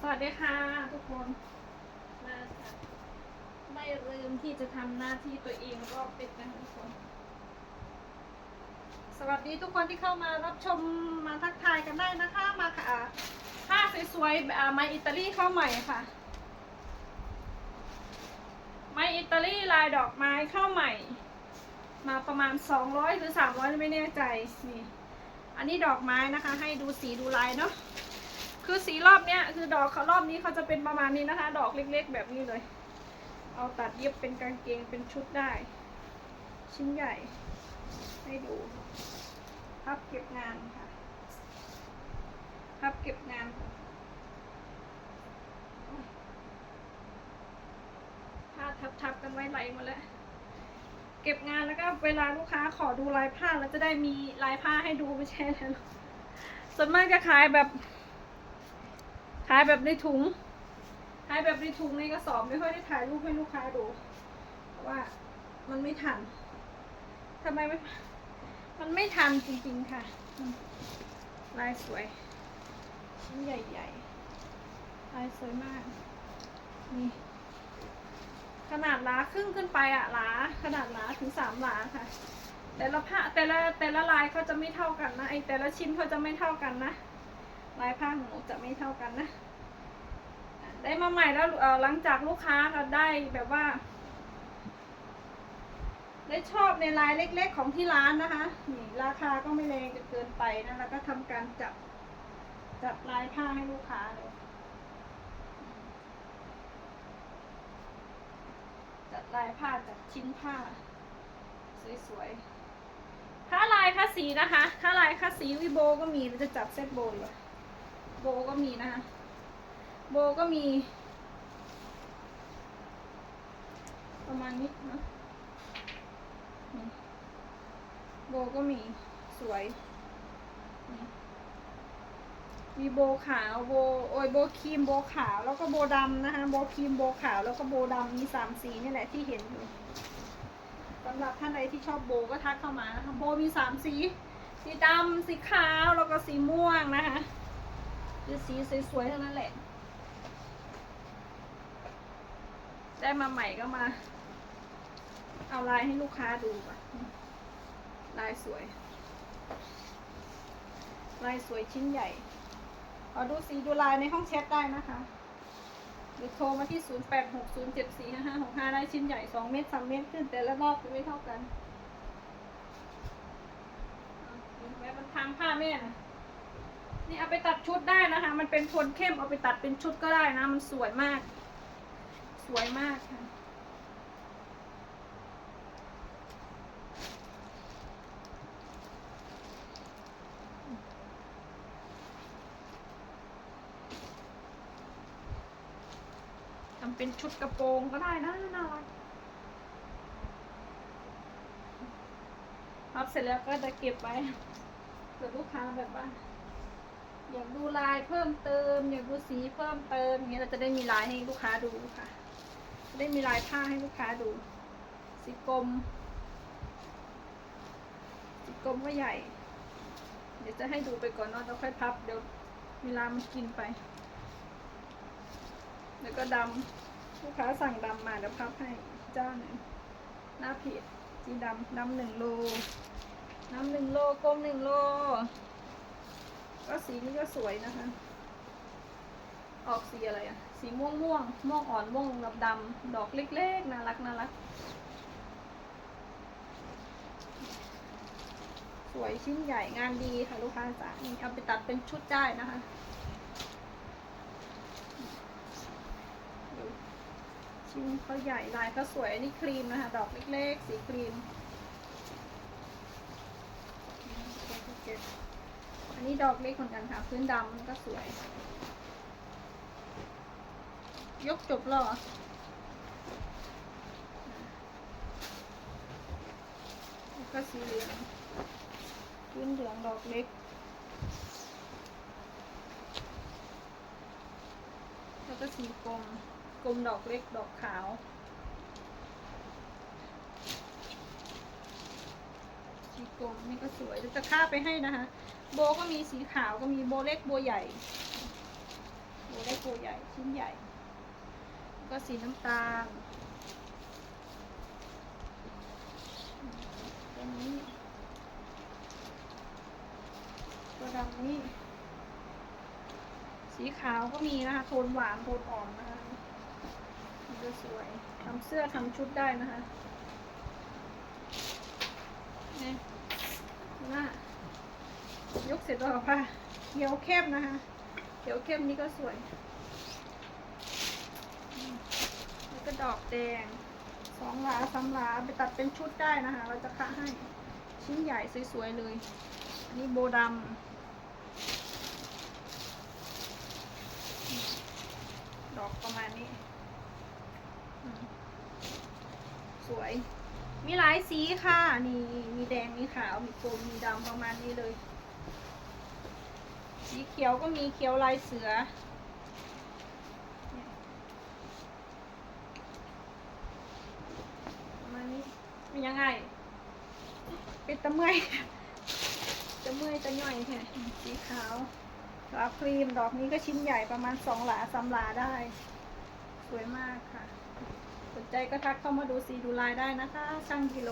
สวัสดีค่ะทุกคนมาค่ะไม่ลืมที่จะทำหน้าที่ตัวเองรอบปิดนะคะทุกคน สวัสดีทุกคนที่เข้ามารับชมมาทักทายกันได้นะคะมาค่ะผ้าสวยๆอ่าไมอิตาลีเข้าใหม่ค่ะไม้อิตาลีลายดอกไม้เข้าใหม่ มาประมาณ 200 หรือ 300 ไม่แน่ใจนี่อันนี้ดอกไม้นะคะ ให้ดูสีดูลายเนาะ คือสีรอบเนี้ยคือดอกเขารอบนี้เขาจะเป็นประมาณนี้นะคะ ดอกเล็กๆ แบบนี้เลย เอาตัดเย็บเป็นกางเกงเป็นชุดได้ ชิ้นใหญ่ ให้ดูพับเก็บงานค่ะพับเก็บงานผ้าทับๆกันไว้ไหลหมดแล้วเก็บงานแล้วก็เวลาลูกค้าขอดูลายผ้าแล้วจะได้มีลายผ้าให้ดูไม่ใช่แล้วส่วนมากจะขายแบบ ขายแบบในถุง ขายแบบในถุงในกระสอบไม่ค่อยได้ถ่ายรูปให้ลูกค้าดูเพราะว่ามันไม่ทันทำไมไม่มันไม่ทันจริงๆค่ะ ลายสวย ชิ้นใหญ่ๆ ลายสวยมาก นี่ ขนาดหลาครึ่งขึ้นไปอะหลาขนาดหลาถึงสามหลาค่ะ แต่ละผ้าแต่ละแต่ละลายเขาจะไม่เท่ากันนะไอแต่ละชิ้นเขาจะไม่เท่ากันนะ ลายผ้าของหนูจะไม่เท่ากันนะ ได้มาใหม่แล้วหลังจากลูกค้าก็ได้แบบว่า ได้ชอบในลายเล็กๆของที่ร้านนะคะนี่ราคาก็ไม่แรงจนเกินไปนะแล้วก็ทำการจับจับลายผ้าให้ลูกค้าเลยจัดลายผ้าจัดชิ้นผ้า สวยๆ ถ้าลายค่าสีนะคะ ถ้าลายค่าสีวิโบก็มีเราจะจับเซตโบอยู่ โบก็มีนะคะ โบก็มี ประมาณนี้นะโบก็มีสวย มีโบขาวโบโอ้ยโบครีมโบขาวแล้วก็โบดำนะคะโบครีมโบขาวแล้วก็โบดำมีสามสีนี่แหละที่เห็นอยู่สำหรับท่านใดที่ชอบโบก็ทักเข้ามานะคะโบมีสามสี สีดำสีขาวแล้วก็สีม่วงนะคะ คือสีสวยๆทั้งนั้นแหละ ได้มาใหม่ก็มา เอาลายให้ลูกค้าดูก่อนลายสวย ลายสวยชิ้นใหญ่ขอดูสีดูลายในห้องแชทได้นะคะ หรือโทรมาที่ 0 8 6 0 7 4 5 5 6 5 ได้ชิ้นใหญ่ 2 เมตร 3 เมตรขึ้น แต่ละรอบจะไม่เท่ากันแม่มันทางผ้าแม่นะ นี่เอาไปตัดชุดได้นะคะ มันเป็นโทนเข้มเอาไปตัดเป็นชุดก็ได้นะ มันสวยมาก สวยมากค่ะทำเป็นชุดกระโปรงก็ได้นะน่ารักพับเสร็จแล้วก็จะเก็บไว้เผื่อลูกค้าแบบว่า อยากดูลายเพิ่มเติม อยากดูสีเพิ่มเติมอย่างเงี้ยเราจะได้มีลายให้ลูกค้าดูค่ะ จะได้มีลายผ้าให้ลูกค้าดู สีกลม สีกลมก็ใหญ่ เดี๋ยวจะให้ดูไปก่อนเนาะแล้วค่อยพับเดี๋ยวเวลามันกินไป แล้วก็ดำลูกค้าสั่งดำมาเดี๋ยวพับให้เจ้าหนึ่งหน้าผิดสีดำดำหนึ่งโลน้ำหนึ่งโลกลมหนึ่งโล ก็สีนี้ก็สวยนะคะ ออกสีอะไรอะสีม่วงม่วงม่วงอ่อนม่วงดำดำดอกเล็กๆน่ารักน่ารัก สวยชิ้นใหญ่งานดีค่ะลูกค้าจ๋านี่เอาไปตัดเป็นชุดได้นะคะชิ้นเขาใหญ่ลายเขาสวยนนี้ครีมนะคะ ดอกเล็กๆ สีครีม อันนี้ ดอกเล็กเหมือนกันค่ะ พื้นดำก็สวย ยกจบแล้วเหรอแล้วก็สีเหลืองพื้นเหลืองดอกเล็กแล้วก็สีกลมกลมดอกเล็กดอกขาวสีกลมนี่ก็สวยเดี๋ยวจะค่าไปให้นะคะ โบก็มีสีขาวก็มีโบเล็กโบใหญ่โอ้ได้โกใหญ่ชิ้นใหญ่ ก็สีน้ำตาลตัวนี้ตัวดำนี่สีขาวก็มีนะคะ โทนหวานโทนอ่อนนะคะมันจะสวยทำเสื้อทำชุดได้นะคะเนี่ยหน้ายก เสร็จแล้วค่ะเขียวเข้มนะคะเขียวเข้มนี่ก็สวย แล้วก็ดอกแดงสองหลาสามหลาไปตัดเป็นชุดได้นะคะ เราจะคะให้ชิ้นใหญ่สวยๆเลยอันนี้โบดำดอกประมาณนี้ สวย มีหลายสีค่ะ นี่ มีแดง มีขาว มีกลมมีดำประมาณนี้เลย สีเขียวก็มีเขียวลายเสือเนี่มียังไงเป็นตะเมื่อยจะเมื่อยจะย่อยแค่สีขาวดอกครีมดอกนี้ก็ชิ้นใหญ่ประมาณสองหลาสามหลาได้ สวยมากค่ะ สนใจก็ทักเข้ามาดูสีดูลายได้นะคะ ช่างกิโล